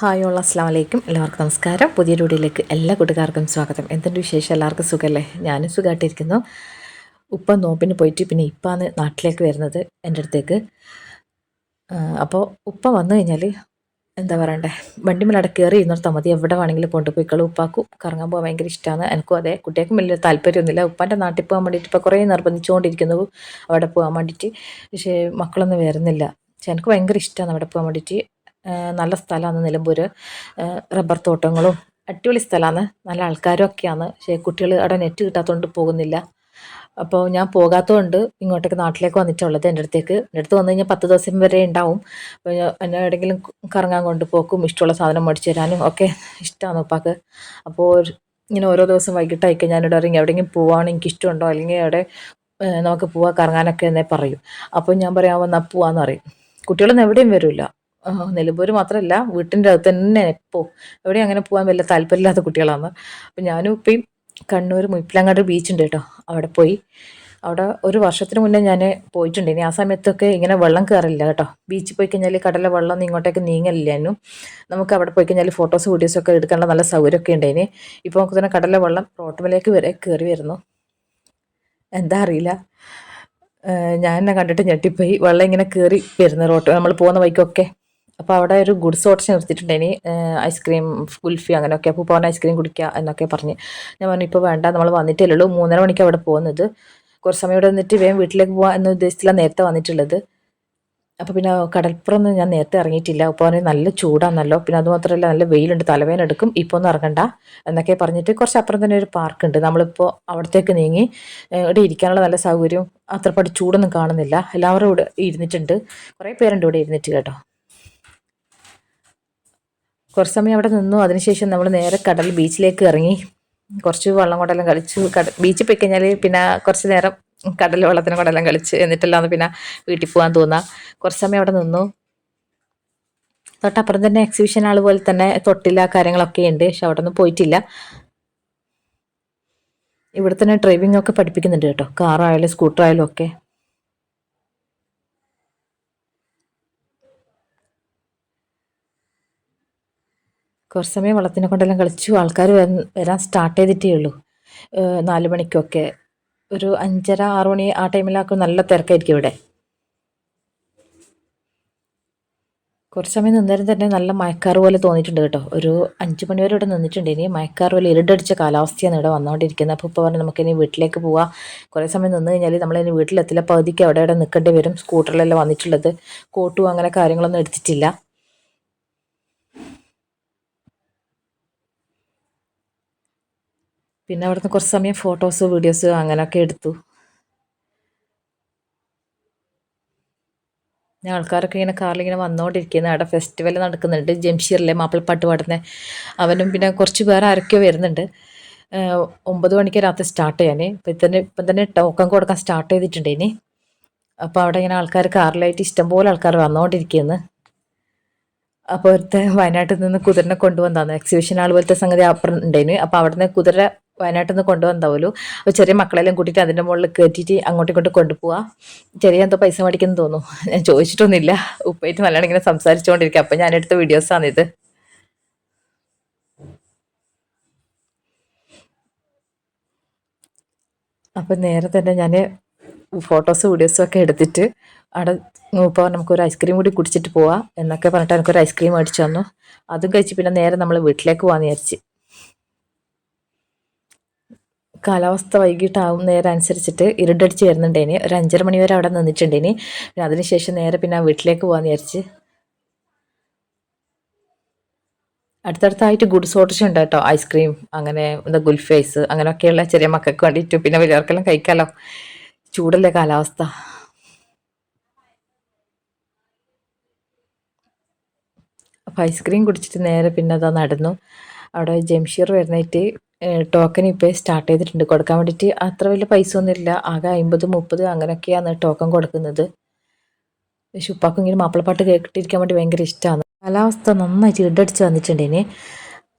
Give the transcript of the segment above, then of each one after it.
Hi ഉള്ള അസ്ലാം വലൈക്കും എല്ലാവർക്കും നമസ്കാരം. പുതിയ വീഡിയോയിലേക്ക് എല്ലാ കൂട്ടുകാർക്കും സ്വാഗതം. എന്തുണ്ട് വിശേഷം? എല്ലാവർക്കും സുഖമല്ലേ ഞാനും സുഖമായിട്ടിരിക്കുന്നു ഉപ്പ നോമ്പിന് പോയിട്ട് പിന്നെ ഇപ്പാണ് നാട്ടിലേക്ക് വരുന്നത് എന്റെ അടുത്തേക്ക്. അപ്പോൾ ഉപ്പ വന്നു കഴിഞ്ഞാൽ എന്താ പറയണ്ടേ? വണ്ടിമേലവിടെ കയറി ഇരുന്നിടത്താൽ മതി. എവിടെ വേണമെങ്കിലും കൊണ്ടുപോയിക്കളും. ഉപ്പാക്കും കറങ്ങാൻ പോകാൻ ഭയങ്കര ഇഷ്ടമാണ് എനിക്കും അതെ. കുട്ടികൾക്കും വലിയ താല്പര്യമൊന്നുമില്ല. ഉപ്പാന്റെ നാട്ടിൽ പോകാൻ വേണ്ടിയിട്ട് ഇപ്പോൾ കുറേ നിർബന്ധിച്ചുകൊണ്ടിരിക്കുന്നു. അവിടെ പോകാൻ വേണ്ടിയിട്ട്. പക്ഷേ മക്കളൊന്നും വരുന്നില്ല. പക്ഷെ എനിക്ക് ഭയങ്കര ഇഷ്ടമാണ് അവിടെ പോകാൻ വേണ്ടിയിട്ട്. നല്ല സ്ഥലമാണ് നിലമ്പൂർ റബ്ബർ തോട്ടങ്ങളും അടിപൊളി സ്ഥലമാണ് നല്ല ആൾക്കാരും ഒക്കെയാണ് പക്ഷേ കുട്ടികൾ അവിടെ നെറ്റ് കിട്ടാത്തതുകൊണ്ട് പോകുന്നില്ല. അപ്പോൾ ഞാൻ പോകാത്തതുകൊണ്ട് ഇങ്ങോട്ടേക്ക് നാട്ടിലേക്ക് വന്നിട്ടുള്ളത് എന്റെ അടുത്തേക്ക്. എന്റെ അടുത്ത് വന്നു കഴിഞ്ഞാൽ പത്ത് ദിവസം വരെ ഉണ്ടാവും. അപ്പോൾ എന്നെ എവിടെയെങ്കിലും കറങ്ങാൻ കൊണ്ടുപോക്കും ഇഷ്ടമുള്ള സാധനം മേടിച്ച് തരാനും ഒക്കെ ഇഷ്ടമാണ് ഉപ്പാക്ക്. അപ്പോൾ ഇങ്ങനെ ഓരോ ദിവസം വൈകിട്ടായിക്കെ ഞാനിവിടെ ഇറങ്ങി എവിടെയെങ്കിലും പോവാണ് എനിക്ക് ഇഷ്ടമുണ്ടോ അല്ലെങ്കിൽ അവിടെ നമുക്ക് പോവാ കറങ്ങാനൊക്കെ എന്നെ പറയും. അപ്പോൾ ഞാൻ പറയാൻ വന്നാൽ പോവാന്ന് പറയും. കുട്ടികളൊന്നും എവിടെയും വരില്ല നിലമ്പൂർ മാത്രമല്ല വീട്ടിന്റെ അകത്ത് തന്നെ എപ്പോൾ എവിടെയും അങ്ങനെ പോകാൻ വല്ല താല്പര്യമില്ലാത്ത കുട്ടികളാണ് അപ്പം ഞാനും ഇപ്പം കണ്ണൂർ മുപ്പിലങ്ങാട് ബീച്ച് ഉണ്ട് കേട്ടോ അവിടെ പോയി. അവിടെ ഒരു വർഷത്തിന് മുന്നേ ഞാൻ പോയിട്ടുണ്ട്. ഇനി ആ സമയത്തൊക്കെ ഇങ്ങനെ വെള്ളം കയറില്ല കേട്ടോ. ബീച്ചിൽ പോയി കഴിഞ്ഞാൽ കടല വെള്ളം ഇങ്ങോട്ടേക്ക് നീങ്ങലില്ലായിരുന്നു നമുക്ക് അവിടെ പോയി കഴിഞ്ഞാൽ ഫോട്ടോസ് വീഡിയോസൊക്കെ എടുക്കാനുള്ള നല്ല സൗകര്യമൊക്കെ ഉണ്ടായിന് ഇപ്പോൾ നമുക്ക് തന്നെ കടല വെള്ളം റോട്ടുമലേക്ക് വരെ കയറി വരുന്നു. എന്താ അറിയില്ല. ഞാൻ എന്നെ കണ്ടിട്ട് ഞെട്ടിപ്പോയി. വെള്ളം ഇങ്ങനെ കയറി വരുന്നു റോട്ട് നമ്മൾ പോകുന്ന വഴിക്കൊക്കെ. അപ്പോൾ അവിടെ ഒരു ഗുഡ്സ് ഓർഡർ നിർത്തിയിട്ടുണ്ടെങ്കിൽ ഐസ്ക്രീം കുൽഫി അങ്ങനെയൊക്കെ. അപ്പോൾ പോകാൻ ഐസ്ക്രീം കുടിക്കുക എന്നൊക്കെ പറഞ്ഞ്. ഞാൻ പറഞ്ഞു ഇപ്പോൾ വേണ്ട നമ്മൾ വന്നിട്ടേ ഉള്ളൂ. മൂന്നര മണിക്ക് അവിടെ പോകുന്നത്. കുറച്ച് സമയം ഇവിടെ നിന്നിട്ട് വേഗം വീട്ടിലേക്ക് പോകാൻ എന്ന ഉദ്ദേശത്തിലാണ് നേരത്തെ വന്നിട്ടുള്ളത്. അപ്പോൾ പിന്നെ കടൽപ്പുറമൊന്നും ഞാൻ നേരത്തെ ഇറങ്ങിയിട്ടില്ല. അപ്പോൾ അവന് നല്ല ചൂടാണല്ലോ പിന്നെ അതുമാത്രമല്ല നല്ല വെയിലുണ്ട്. തലവേന എടുക്കും. ഇപ്പോൾ ഒന്നും ഇറങ്ങണ്ട. എന്നൊക്കെ പറഞ്ഞിട്ട് കുറച്ച് അപ്പുറം തന്നെ ഒരു പാർക്ക് ഉണ്ട്. നമ്മളിപ്പോൾ അവിടത്തേക്ക് നീങ്ങി ഇവിടെ ഇരിക്കാനുള്ള നല്ല സൗകര്യം. അത്രപ്പാട് ചൂടൊന്നും കാണുന്നില്ല. എല്ലാവരും ഇവിടെ ഇരുന്നിട്ടുണ്ട്. കുറേ പേരുണ്ട് ഇവിടെ ഇരുന്നിട്ട് കേട്ടോ. കുറച്ച് സമയം അവിടെ നിന്നു. അതിനുശേഷം നമ്മൾ നേരെ കടൽ ബീച്ചിലേക്ക് ഇറങ്ങി. കുറച്ച് വെള്ളം കൊണ്ടെല്ലാം കളിച്ചു. കട ബീച്ചിൽ പോയി കഴിഞ്ഞാൽ പിന്നെ കുറച്ച് നേരം കടൽ വെള്ളത്തിന് കൊണ്ടെല്ലാം കളിച്ച് എന്നിട്ടല്ലാന്ന് പിന്നെ വീട്ടിൽ പോകാൻ തോന്നാം. കുറച്ച് സമയം അവിടെ നിന്നു. തൊട്ടപ്പുറം തന്നെ എക്സിബിഷൻ ആൾ പോലെ തന്നെ തൊട്ടില്ല കാര്യങ്ങളൊക്കെ ഉണ്ട്. പക്ഷെ അവിടെ ഒന്നും പോയിട്ടില്ല. ഇവിടെ തന്നെ ഡ്രൈവിംഗ് ഒക്കെ പഠിപ്പിക്കുന്നുണ്ട് കേട്ടോ. കാറായാലും സ്കൂട്ടറായാലും ഒക്കെ. കുറച്ച് സമയം വെള്ളത്തിനെ കൊണ്ടെല്ലാം കളിച്ചു. ആൾക്കാർ വരാൻ സ്റ്റാർട്ട് ചെയ്തിട്ടേ ഉള്ളൂ. നാല് മണിക്കൊക്കെ. ഒരു അഞ്ചര ആറ് മണി ആ ടൈമിലൊക്കെ നല്ല തിരക്കായിരിക്കും ഇവിടെ. കുറച്ച് സമയം നിന്നേരം തന്നെ നല്ല മയക്കാർ പോലെ തോന്നിയിട്ടുണ്ട് കേട്ടോ. ഒരു അഞ്ച് മണി വരെ ഇവിടെ നിന്നിട്ടുണ്ട്. ഇനി മയക്കാർ പോലെ ഇരുടടിച്ച കാലാവസ്ഥയാണ് ഇവിടെ വന്നുകൊണ്ടിരിക്കുന്നത്. അപ്പോൾ ഇപ്പോൾ പറഞ്ഞാൽ നമുക്കിനി വീട്ടിലേക്ക് പോവാം. കുറേ സമയം നിന്ന് കഴിഞ്ഞാൽ നമ്മളിനി വീട്ടിലെത്തില്ല. പകുതിക്ക് അവിടെ ഇവിടെ നിൽക്കേണ്ടി വരും. സ്കൂട്ടറിലെല്ലാം വന്നിട്ടുള്ളത്. കോട്ടും അങ്ങനെ കാര്യങ്ങളൊന്നും എടുത്തിട്ടില്ല. പിന്നെ അവിടുന്ന് കുറച്ച് സമയം ഫോട്ടോസ് വീഡിയോസ് അങ്ങനെയൊക്കെ എടുത്തു. ഞാൻ ആൾക്കാരൊക്കെ ഇങ്ങനെ കാറിലിങ്ങനെ വന്നുകൊണ്ടിരിക്കുന്നത് അവിടെ ഫെസ്റ്റിവൽ നടക്കുന്നുണ്ട്. ജംഷീറിലെ മാപ്പിളപ്പാട്ട് പാടുന്ന അവനും പിന്നെ കുറച്ച് പേർ ആരൊക്കെയോ വരുന്നുണ്ട്. ഒമ്പത് മണിക്ക് രാത്രി സ്റ്റാർട്ട് ചെയ്യാൻ ഇപ്പം തന്നെ ഇപ്പം തന്നെ ടോക്കൺ കൊടുക്കാൻ സ്റ്റാർട്ട് ചെയ്തിട്ടുണ്ട് ഇനി. അപ്പോൾ അവിടെ ഇങ്ങനെ ആൾക്കാർ കാറിലായിട്ട് ഇഷ്ടംപോലെ ആൾക്കാർ വന്നുകൊണ്ടിരിക്കുന്നു അപ്പോൾ ഒരുത്തെ വയനാട്ടിൽ നിന്ന് കുതിരനെ കൊണ്ടുവന്നതാണ്. എക്സിബിഷൻ ആൾ പോലത്തെ സംഗതി അപ്പുറം ഉണ്ടായിരുന്നു അപ്പോൾ അവിടുന്ന് കുതിര വയനാട്ടിൽ നിന്ന് കൊണ്ടുവന്നാവുമല്ലോ അപ്പോൾ ചെറിയ മക്കളെല്ലാം കൂട്ടിയിട്ട് അതിന്റെ മുകളിൽ കയറ്റിയിട്ട് അങ്ങോട്ടും ഇങ്ങോട്ടും കൊണ്ടുപോവാ. ചെറിയ എന്തോ പൈസ മേടിക്കുന്നു തോന്നുന്നു. ഞാൻ ചോദിച്ചിട്ടൊന്നുമില്ല. ഉപ്പായിട്ട് നല്ലോണം ഇങ്ങനെ സംസാരിച്ചുകൊണ്ടിരിക്കുക അപ്പം ഞാൻ എടുത്ത വീഡിയോസാണിത് അപ്പം നേരെ തന്നെ ഞാൻ ഫോട്ടോസ് വീഡിയോസും ഒക്കെ എടുത്തിട്ട് അവിടെ ഇപ്പോൾ നമുക്കൊരു ഐസ്ക്രീം കൂടി കുടിച്ചിട്ട് പോവാം. എന്നൊക്കെ പറഞ്ഞിട്ട് എനിക്കൊരു ഐസ്ക്രീം മേടിച്ചു തന്നു. അതും കഴിച്ച് പിന്നെ നേരെ നമ്മൾ വീട്ടിലേക്ക് പോകാമെന്ന് വിചാരിച്ച്. കാലാവസ്ഥ വൈകിട്ടാവും നേരം അനുസരിച്ചിട്ട് ഇരുട്ടടിച്ച് വരുന്നുണ്ടേനി. ഒരു അഞ്ചര മണി വരെ അവിടെ നിന്നിട്ടുണ്ടേനി. പിന്നെ അതിനുശേഷം നേരെ പിന്നെ വീട്ടിലേക്ക് പോകാമെന്ന് വിചാരിച്ച്. അടുത്തടുത്തായിട്ട് ഗുഡ്സ് ഓട്ടർഷ ഉണ്ട് കേട്ടോ. ഐസ്ക്രീം അങ്ങനെ എന്താ ഗുൽഫി ഐസ് അങ്ങനെയൊക്കെയുള്ള ചെറിയ മക്കൾക്ക് വേണ്ടിയിട്ട് പിന്നെ വലിയവർക്കെല്ലാം കഴിക്കാമല്ലോ ചൂടല്ലേ കാലാവസ്ഥ. അപ്പോൾ ഐസ്ക്രീം കുടിച്ചിട്ട് നേരെ പിന്നെ അതാ നടന്നു. അവിടെ ജംഷീർ വരുന്നതായിട്ട് ടോക്കൺ ഇപ്പോൾ സ്റ്റാർട്ട് ചെയ്തിട്ടുണ്ട്. കൊടുക്കാൻ വേണ്ടിയിട്ട് അത്ര വലിയ പൈസ ഒന്നുമില്ല. ആകെ അമ്പത് മുപ്പത് അങ്ങനെയൊക്കെയാണ് ടോക്കൺ കൊടുക്കുന്നത്. പക്ഷെ ഉപ്പാക്കും ഇങ്ങനെ മാപ്പിളപ്പാട്ട് കേട്ടിരിക്കാൻ വേണ്ടി ഭയങ്കര ഇഷ്ടമാണ് കാലാവസ്ഥ നന്നായി ഇടടിച്ച് വന്നിട്ടുണ്ടേന്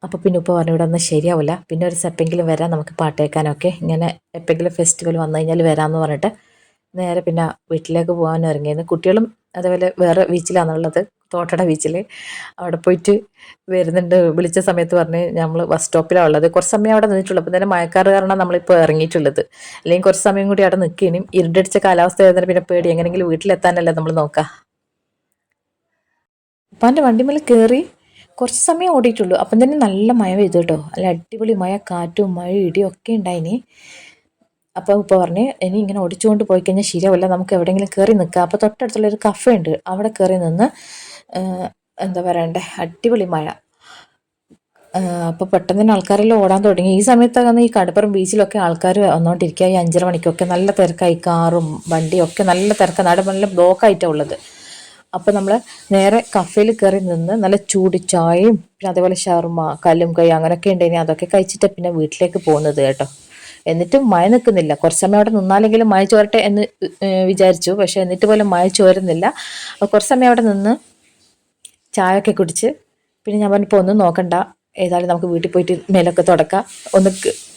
അപ്പോൾ പിന്നെ ഉപ്പ പറഞ്ഞു ഇവിടെ ഒന്നും ശരിയാവില്ല പിന്നെ ഒരു സെപ്പെങ്കിലും വരാം നമുക്ക് പാട്ട് കേൾക്കാനൊക്കെ ഇങ്ങനെ എപ്പെങ്കിലും ഫെസ്റ്റിവൽ വന്നു കഴിഞ്ഞാൽ വരാമെന്ന് പറഞ്ഞിട്ട് നേരെ പിന്നെ വീട്ടിലേക്ക് പോകാൻ ഇറങ്ങിയിരുന്നു കുട്ടികളും അതേപോലെ വേറെ ബീച്ചിലാണുള്ളത് തോട്ടട ബീച്ചിൽ അവിടെ പോയിട്ട് വരുന്നുണ്ട്. വിളിച്ച സമയത്ത് പറഞ്ഞ് നമ്മൾ ബസ് സ്റ്റോപ്പിലാണ് ഉള്ളത്. കുറച്ച് സമയം അവിടെ നിന്നിട്ടുള്ളൂ. അപ്പം തന്നെ മഴക്കാർ കാരണം നമ്മളിപ്പോൾ ഇറങ്ങിയിട്ടുള്ളത്. അല്ലെങ്കിൽ കുറച്ച് സമയം കൂടി അവിടെ നിൽക്കുകയും ഇരുട്ടടിച്ച കാലാവസ്ഥ ആയതിന് പിന്നെ പേടി. എങ്ങനെയെങ്കിലും വീട്ടിലെത്താനല്ലേ നമ്മൾ നോക്കുക ഉപ്പാന്റെ വണ്ടിമേൽ കയറി കുറച്ച് സമയം ഓടിയിട്ടുള്ളൂ. അപ്പം തന്നെ നല്ല മഴ പെയ്തു കേട്ടോ. അല്ല അടിപൊളി മഴ കാറ്റും മഴ ഇടിയും ഒക്കെ ഉണ്ടായിനി. അപ്പോൾ ഉപ്പ പറഞ്ഞ് ഇനി ഇങ്ങനെ ഓടിച്ചുകൊണ്ട് പോയി കഴിഞ്ഞാൽ ശരിയാവില്ല. നമുക്ക് എവിടെയെങ്കിലും കയറി നിൽക്കാം അപ്പോൾ തൊട്ടടുത്തുള്ളൊരു കഫേ ഉണ്ട്. അവിടെ കയറി നിന്ന് എന്താ പറയണ്ടേ അടിപൊളി മഴ. അപ്പോൾ പെട്ടെന്ന് തന്നെ ആൾക്കാരെല്ലാം ഓടാൻ തുടങ്ങി. ഈ സമയത്തൊക്കെ ഈ കടപ്പുറം ബീച്ചിലൊക്കെ ആൾക്കാർ വന്നുകൊണ്ടിരിക്കുക ഈ അഞ്ചര മണിക്കൊക്കെ നല്ല തിരക്കായി കാറും വണ്ടിയും ഒക്കെ നല്ല തിരക്കാണ് അവിടെ നല്ല ബ്ലോക്കായിട്ടാണ് ഉള്ളത്. അപ്പോൾ നമ്മൾ നേരെ കഫേയിൽ കയറി നിന്ന് നല്ല ചൂട് ചായയും പിന്നെ അതേപോലെ ഷർമ കല്ലും കൈ അങ്ങനെയൊക്കെ ഉണ്ടെങ്കിൽ അതൊക്കെ കഴിച്ചിട്ട് പിന്നെ വീട്ടിലേക്ക് പോകുന്നത് കേട്ടോ. എന്നിട്ടും മഴ നിൽക്കുന്നില്ല കുറച്ച് സമയം അവിടെ നിന്നാലെങ്കിലും മഴ ചോരട്ടെ എന്ന് വിചാരിച്ചു. പക്ഷെ എന്നിട്ട് പോലും മഴ ചോരുന്നില്ല. കുറച്ച് സമയം അവിടെ നിന്ന് ചായ ഒക്കെ കുടിച്ച് പിന്നെ ഞാൻ പറഞ്ഞപ്പോൾ ഒന്നും നോക്കണ്ട. ഏതായാലും നമുക്ക് വീട്ടിൽ പോയിട്ട് മേലൊക്കെ തുടക്കാം. ഒന്ന്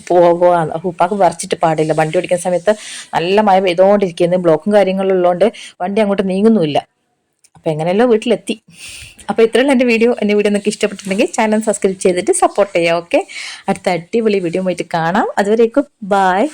പോകാന്ന് ഹൂപ്പാക്ക് വരച്ചിട്ട് പാടില്ല. വണ്ടി ഓടിക്കുന്ന സമയത്ത് നല്ല മഴ പെയ്തുകൊണ്ടിരിക്കുന്നു ബ്ലോക്കും കാര്യങ്ങളും ഉള്ളതുകൊണ്ട് വണ്ടി അങ്ങോട്ട് നീങ്ങുന്നുമില്ല. അപ്പോൾ എങ്ങനെയല്ലോ വീട്ടിലെത്തി. അപ്പോൾ ഇത്രയുള്ള എന്റെ വീഡിയോ. എന്റെ വീഡിയോ നിങ്ങൾക്ക് ഇഷ്ടപ്പെട്ടിട്ടുണ്ടെങ്കിൽ ചാനൽ സബ്സ്ക്രൈബ് ചെയ്തിട്ട് സപ്പോർട്ട് ചെയ്യാം ഓക്കെ അടുത്ത അടിപൊളി വീഡിയോ പോയിട്ട് കാണാം. അതുവരേക്കും ബായ്